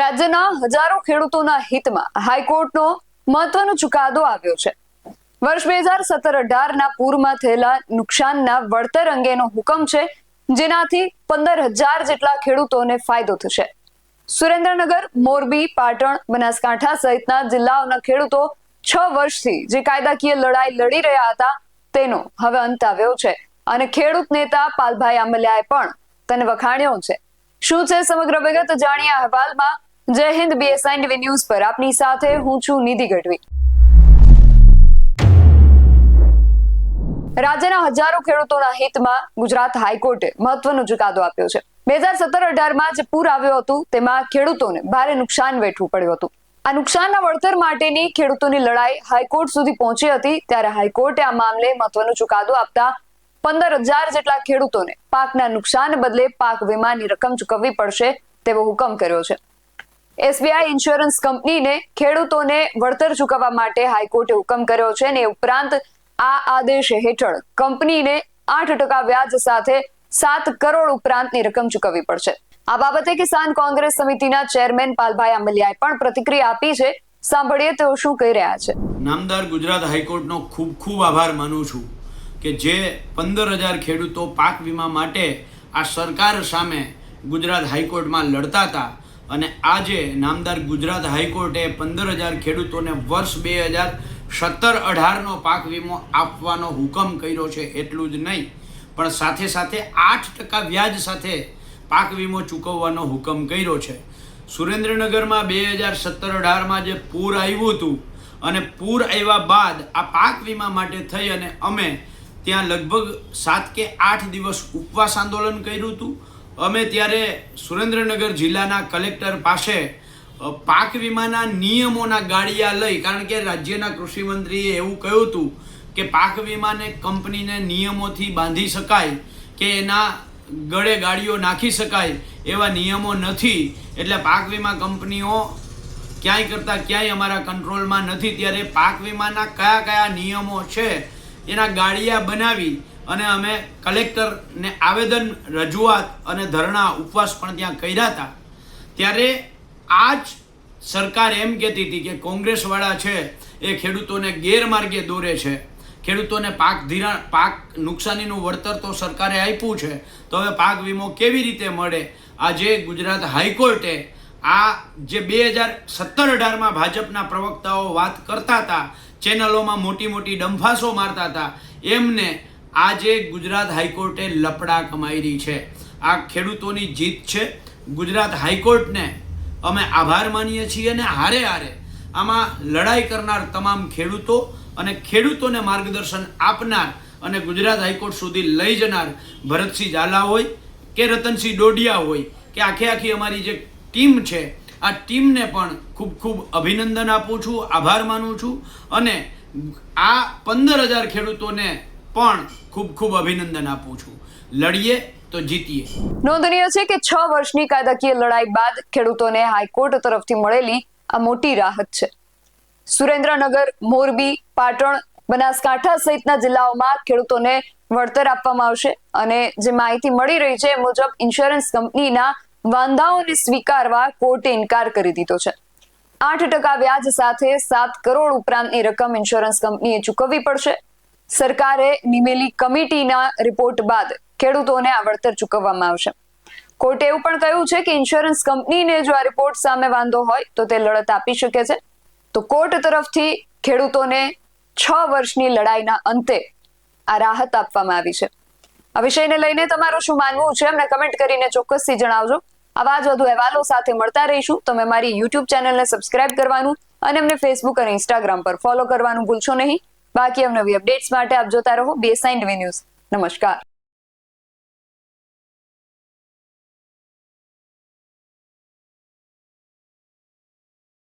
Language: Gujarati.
રાજ્યના હજારો ખેડૂતોના હિતમાં હાઈકોર્ટનો મહત્વનો ચુકાદો આવ્યો છે. વર્ષ બે હજાર સત્તર અઢારના પૂરમાં થયેલા નુકસાનના વળતર અંગેનો હુકમ છે, જેનાથી પંદર હજાર જેટલા ખેડૂતોને ફાયદો થશે. સુરેન્દ્રનગર, મોરબી, પાટણ, બનાસકાંઠા સહિતના જિલ્લાઓના ખેડૂતો છ વર્ષથી જે કાયદાકીય લડાઈ લડી રહ્યા હતા, તેનો હવે અંત આવ્યો છે. અને ખેડૂત નેતા પાલભાઈ આંબલિયાએ પણ તેને વખાણ્યો છે. શું છે સમગ્ર વિગત? જાણીએ અહેવાલમાં જય હિન્દ બીએસઆઈ ટીવી ન્યૂઝ પર. આપની સાથે હું છું નિધિ ગઢવી. રાજ્યના હજારો ખેડૂતોના હિતમાં ગુજરાત હાઈકોર્ટે મહત્વનો ચુકાદો આપ્યો છે. બે હજાર સત્તર અઢારમાં જે પૂર આવ્યું હતું, તેમાં ખેડૂતોને ભારે નુકસાન વેઠવું પડ્યું હતું. આ નુકસાનના વળતર માટેની ખેડૂતોની લડાઈ હાઈકોર્ટ સુધી પહોંચી હતી, ત્યારે હાઈકોર્ટે આ મામલે મહત્વનો ચુકાદો આપતા પંદર હજાર જેટલા ખેડૂતોને પાકના નુકસાન બદલે પાક વીમાની રકમ ચૂકવવી પડશે તેવો હુકમ કર્યો છે. એસબીઆઈ ઇન્સ્યોરન્સ કંપનીને ખેડૂતોને વળતર ચૂકવવા માટે હાઈકોર્ટે હુકમ કર્યો છે અને ઉપરાંત આ આદેશ હેઠળ કંપનીને આઠ ટકા વ્યાજ સાથે સાત કરોડ ઉપરાંતની રકમ ચૂકવવી પડશે. આ બાબતે કિસાન કોંગ્રેસ સમિતિના ચેરમેન પાલભાઈ આંબલિયાએ પણ પ્રતિક્રિયા આપી છે. સાંભળીએ તેઓ શું કહી રહ્યા છે. નામદાર ગુજરાત હાઈકોર્ટનો ખૂબ ખૂબ આભાર માનું છું કે જે પંદર હજાર ખેડૂતો પાક વીમા માટે આ સરકાર સામે ગુજરાત હાઈકોર્ટમાં લડતા હતા અને આજે નામદાર ગુજરાત હાઈકોર્ટે પંદર હજાર ખેડૂતોને વર્ષ બે હજાર સત્તર અઢારનો પાક વીમો આપવાનો હુકમ કર્યો છે, એટલું જ નહીં. પણ સાથે સાથે આઠ ટકા વ્યાજ સાથે પાક વીમો ચૂકવવાનો હુકમ કર્યો છે. સુરેન્દ્રનગરમાં બે હજાર સત્તર અઢારમાં જે પૂર આવ્યું હતું અને પૂર આવ્યા બાદ આ પાક વીમા માટે થઈ અને અમે ત્યાં લગભગ સાત કે આઠ દિવસ ઉપવાસ આંદોલન કર્યું હતું. અમે ત્યારે સુરેન્દ્રનગર જિલ્લાના કલેક્ટર પાસે પાક વીમાના નિયમોના ગાડિયા લઈ, કારણ કે રાજ્યના કૃષિમંત્રીએ એવું કહ્યું હતું કે પાક વીમાને કંપનીને નિયમોથી બાંધી શકાય કે એના ગળે ગાડીઓ નાખી શકાય એવા નિયમો નથી. એટલે પાક વીમા કંપનીઓ ક્યાંય કરતાં ક્યાંય અમારા કંટ્રોલમાં નથી. ત્યારે પાક વીમાના કયા કયા નિયમો છે, એના ગાડિયા બનાવી અને અમે કલેક્ટરને આવેદન, રજૂઆત અને ધરણા ઉપવાસ પણ ત્યાં કર્યા હતા. ત્યારે આ જ સરકાર એમ કહેતી હતી કે કોંગ્રેસવાળા છે એ ખેડૂતોને ગેરમાર્ગે દોરે છે. ખેડૂતોને પાક ધિરાણ પાક નુકસાનીનું વળતર તો સરકારે આપ્યું છે. તો હવે પાક વીમો કેવી રીતે મળે? આજે ગુજરાત હાઈકોર્ટે આ જે બે હજાર સત્તર અઢારમાં ભાજપના પ્રવક્તાઓ વાત કરતા હતા, ચેનલોમાં મોટી મોટી ડંફાસો મારતા હતા, એમને આજે ગુજરાત હાઈકોર્ટે લપડા કમાઈ છે. આ ખેડૂતોની જીત છે. ગુજરાત હાઈકોર્ટને અમે આભાર માનીએ છીએ અને હારે હારે આમાં લડાઈ કરનાર તમામ ખેડૂતો અને ખેડૂતોને માર્ગદર્શન આપનાર અને ગુજરાત હાઈકોર્ટ સુધી લઈ જનાર ભરતસિંહ ઝાલા હોય કે રતનસિંહ ડોડિયા હોય કે આખે આખી અમારી જે ટીમ છે, આ ટીમને પણ ખૂબ ખૂબ અભિનંદન આપું છું, આભાર માનું છું અને આ પંદર હજાર ખેડૂતોને પણ ખૂબ ખૂબ અભિનંદન આપું છું. લડીએ નોંધનીય છે કે છ વર્ષની કાયદાકીય લડાઈ બાદ ખેડૂતોને હાઈકોર્ટ તરફથી મળેલી આ મોટી રાહત છે. સુરેન્દ્રનગર, મોરબી, પાટણ, બનાસકાંઠા સહિતના જિલ્લાઓમાં ખેડૂતોને વળતર આપવામાં આવશે અને જે માહિતી મળી રહી છે મુજબ ઇન્સ્યોરન્સ કંપનીના વાંધાઓને સ્વીકારવા કોર્ટે ઇનકાર કરી દીધો છે. આઠ ટકા વ્યાજ સાથે સાત કરોડ ઉપરાંતની રકમ ઇન્સ્યોરન્સ કંપનીએ ચૂકવવી પડશે. સરકારે નિમેલી કમિટીના રિપોર્ટ બાદ ખેડૂતોને આ વળતર ચૂકવવામાં આવશે. કોર્ટે એવું પણ કહ્યું છે કે ઇન્સ્યોરન્સ કંપનીને જો આ રિપોર્ટ સામે વાંધો હોય, તો તે લડત આપી શકે છે. તો કોર્ટ તરફથી ખેડૂતોને છ વર્ષની લડાઈના અંતે આ રાહત આપવામાં આવી છે. આ વિષયને લઈને તમારું શું માનવું છે, અમને કમેન્ટ કરીને ચોક્કસથી જણાવજો. આવા જ વધુ અહેવાલો સાથે મળતા રહીશું. તમે મારી યુટ્યુબ ચેનલને સબસ્ક્રાઇબ કરવાનું અને અમને ફેસબુક અને ઇન્સ્ટાગ્રામ પર ફોલો કરવાનું ભૂલશો નહીં. બાકી અવનવી અપડેટ્સ માટે આપ જોતા રહો બેસાઇન્ડ ન્યૂઝ નમસ્કાર.